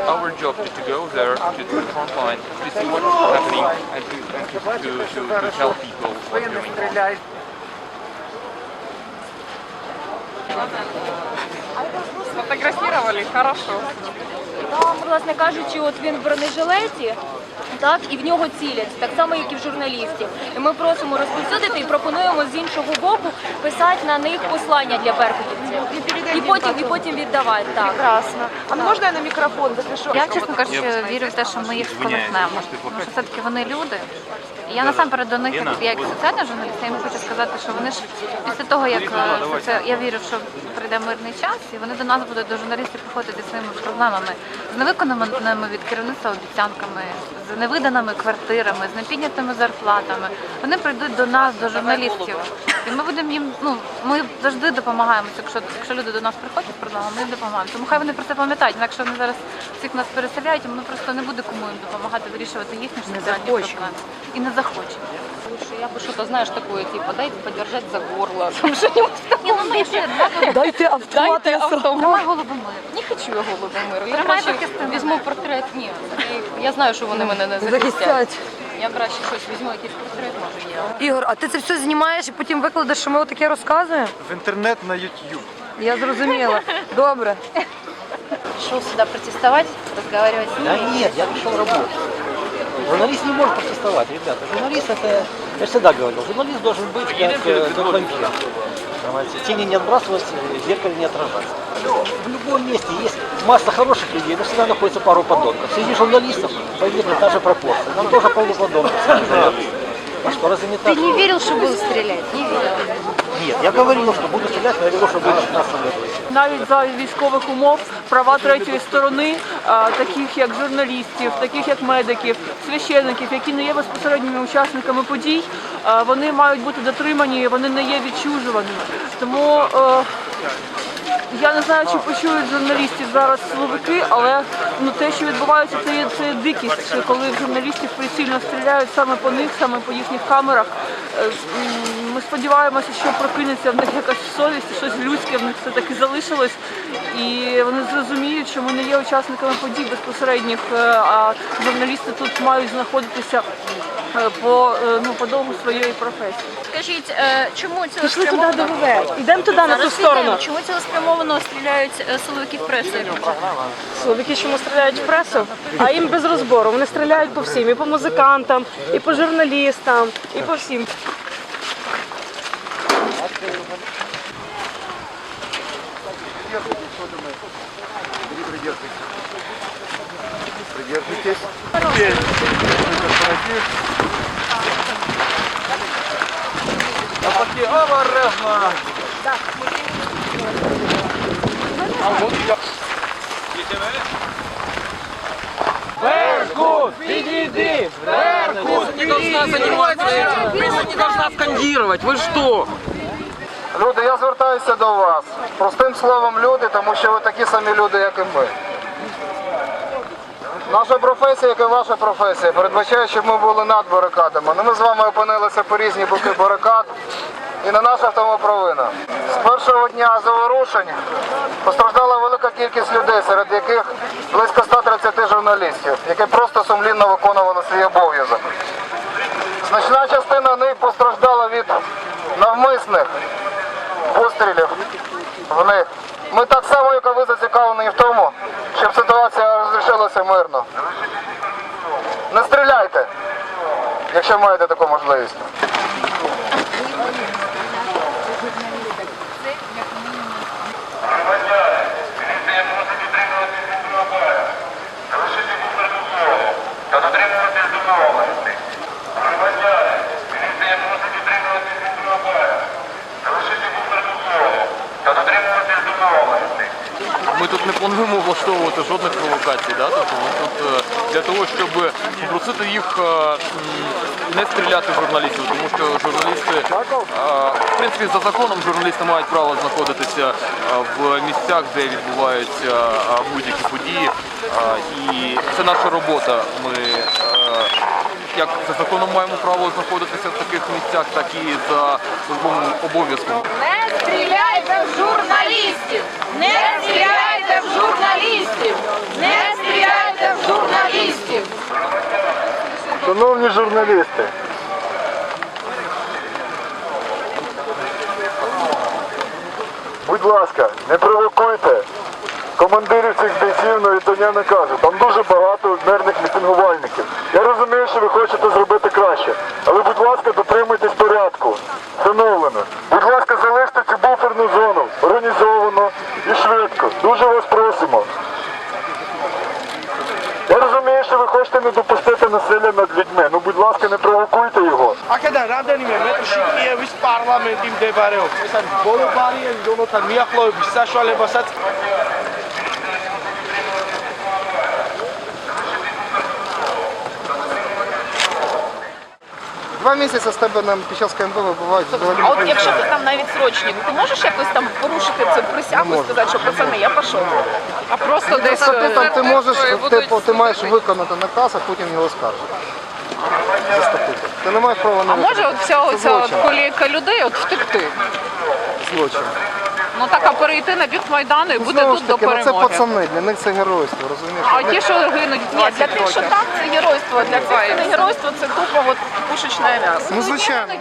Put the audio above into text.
It's our job to, to go there to, to the front line to see what is happening and to, and to, to, to, to tell people what's going on. Сфотографировали, хорошо. Там, власне кажучи, от він в бронежилеті, так, і в нього цілять, так само, як і в журналістів. І ми просимо розповсюдити і пропонуємо з іншого боку писати на них послання для беркутівців. І потім, і потім віддавати. Так. Прекрасно. А можна я на мікрофон запишу? Я, чесно кажучи, вірю в те, що ми їх сколихнемо. Тому що все-таки вони люди. І Я насамперед до них, як, як соціальна журналіст, я їм хочу сказати, що вони ж після того, як е, це, я вірю, що прийде мирний час, і вони до нас будуть до журналістів приходити зі своїми проблемами, з невиконаними від керівництва обіцянками, з невиданими квартирами, з непіднятими зарплатами. Вони прийдуть до нас, до журналістів. І ми будемо їм, ну ми завжди допомагаємо. Якщо якщо люди до нас приходять з проблемами, ми їм допомагаємо. Тому хай вони про це пам'ятають. Інакше вони зараз всіх нас переселяють, і ми просто не буде кому їм допомагати вирішувати їхні ж соціальні проблеми. І не захоче. Лучше я бы что-то, знаешь, такое, типа, дайте подержать за горло, там что-нибудь Ні, ну Дайте автомат. Дайте автомат. тримай голову мир. Не хочу я голодомиру. Я Тримай краще візьму портрет. Ні, я- знаю, що вони мене не захистять. Захистять. Я краще щось візьму, якийсь портрет, може є. Ігор, а ти це все знімаєш і потім викладеш, що ми отаке розказуємо? В интернет на YouTube. Я зрозуміла. Добре. Шел сюда протестовать, разговаривать с Да ними. нет, я пришел работать. Журналист не может протестовать, ребята. Журналист это, я всегда говорил, журналист должен быть как, э, как вампир. Понимаете? Тени не отбрасывать, э, в зеркале не отражаться. В любом месте есть масса хороших людей, но всегда находится пару подонков. Среди журналистов, поверьте, та же пропорция. Нам тоже полно подонков среди журналистов. А что, разве не так? Ты не верил, что будут стрелять? Не верил. Нет, я говорил, что буду стрелять, но я говорил, что будет 15 лет. навіть за військових умов права третьої сторони, таких як журналістів, таких як медиків, священників, які не є безпосередніми учасниками подій, вони мають бути дотримані, вони не є відчужуваними. Тому е, я не знаю, чи почують журналістів зараз силовики, але ну те, що відбувається, це є це є дикість, коли журналістів прицільно стріляють саме по них, саме по їхніх камерах. Е, Ми сподіваємося, що прокинеться в них якась совість, щось людське в них все таки залишилось, і вони зрозуміють, що ми не є учасниками подій безпосередніх, е, а журналісти тут мають знаходитися е, по ну по довгу своєї професії. Скажіть, чому Пішли туди? ВВ. Ідемо туди на ту сторону. Чому цілеспрямовано стріляють е, силовиків преси? Чоловіки, чому стріляють в пресу, а їм без розбору. Вони стріляють по всім, і по музикантам, і по журналістам, і по всім. Придержитесь. Навпаки, обережно! не должна заниматься. Пресса не должна скандировать. Вы что? Люди, я звертаюся до вас. Простим словом люди, тому що ви такі самі люди, як і ми. Наша професія, як і ваша професія, передбачає, щоб ми були над барикадами. Ну, ми з вами опинилися по різні боки барикад. І не наша в тому провина. З першого дня заворушень постраждала велика кількість людей, серед яких близько 130 журналістів, які просто сумлінно виконували свій обов'язок. Значна частина них постраждала від навмисних пострілів в них. Ми так само, як і ви зацікавлені в тому, щоб ситуація розрішилася мирно. Не стріляйте, якщо маєте таку можливість. Да? тобто тут е, для того, щоб попросити їх е, не стріляти в журналістів, тому що журналісти, е, в принципі, за законом журналісти мають право знаходитися в місцях, де відбуваються будь-які події. І це наша робота. Ми як за законом маємо право знаходитися в таких місцях, так і за службовим обов'язком. Не стріляйте в журналістів! Не стріляйте в журналістів! Не стріляйте в журналістів! Шановні журналісти, будь ласка, не провокуйте командирів цих бійців на віддання наказу. Там дуже багато мирних мітингувальників. Я розумію, що ви хочете зробити краще, але будь ласка, не допустити насилля над людьми. Ну, будь ласка, не провокуйте його. აქედან რამდენიმე მეტრში კიევის პარლამენტი მდებარეობს. ეს არის ბოლო ბარიერი, რომელთან მიახლოების საშუალებასაც Два місяці з тебе нам під час КМБ вибувають. А от якщо ти там навіть срочник, ти можеш якось там порушити цю присягу і сказати, що пацани, я пішов. А просто десь Ти, там, ти можеш, будуть ти, ти маєш виконати наказ, а потім його скаржити. За статутом. Ти не маєш права на А може от вся оця злочин. колійка людей от втекти? злочин. Ну так, а перейти на бік Майдану і бути Знову тут ж до таки, ну це перемоги. пацани, для них це геройство, розумієш? А ті, що гинуть, ні, для тих, що там, це геройство, для цих це не геройство, це тупо от пушечне м'ясо. Ну, звичайно.